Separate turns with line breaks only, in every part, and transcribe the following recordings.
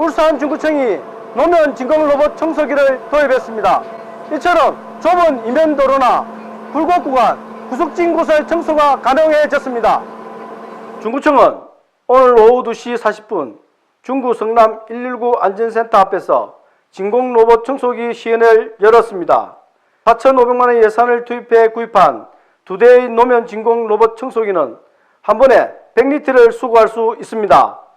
울산 중구청이 노면 진공 로봇 청소기를 도입했습니다. 이처럼 좁은 이면 도로나 굴곡 구간, 구석진 곳의 청소가 가능해졌습니다. 중구청은 오늘 오후 2시 40분 중구 성남 119 안전센터 앞에서 진공 로봇 청소기 시연을 열었습니다. 4,500만 원 예산을 투입해 구입한 두 대의 노면 진공 로봇 청소기는 한 번에 100리터를 수거할 수 있습니다.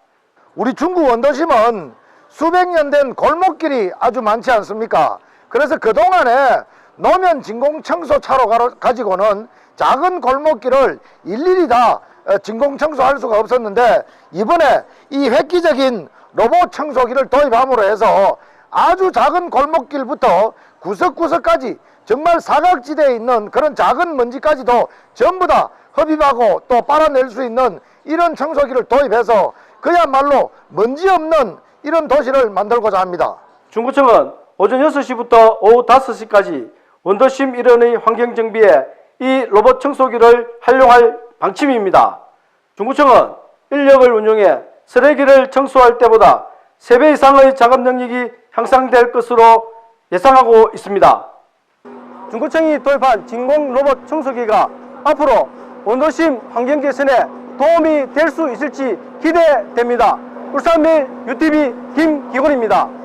우리 중국 원도심은 수백 년 된 골목길이 아주 많지 않습니까? 그래서 그동안에 노면 진공 청소 차로 가- 가지고는 작은 골목길을 일일이 다 어, 진공 청소할 수가 없었는데 이번에 이 획기적인 로봇 청소기를 도입함으로 해서 아주 작은 골목길부터 구석구석까지 정말 사각지대에 있는 그런 작은 먼지까지도 전부 다 흡입하고 또 빨아낼 수 있는 이런 청소기를 도입해서 그야말로 먼지 없는 이런 도시를 만들고자 합니다.
중구청은 오전 6시부터 오후 5시까지 원더심 일원의 환경 정비에 이 로봇 청소기를 활용할 방침입니다. 중구청은 인력을 운용해 쓰레기를 청소할 때보다 3배 이상의 작업 능력이 향상될 것으로 예상하고 있습니다. 중구청이 도입한 진공 로봇 청소기가 앞으로 원도심 환경 개선에 도움이 될 수 있을지 기대됩니다. 울산밀 UTV 김기곤입니다.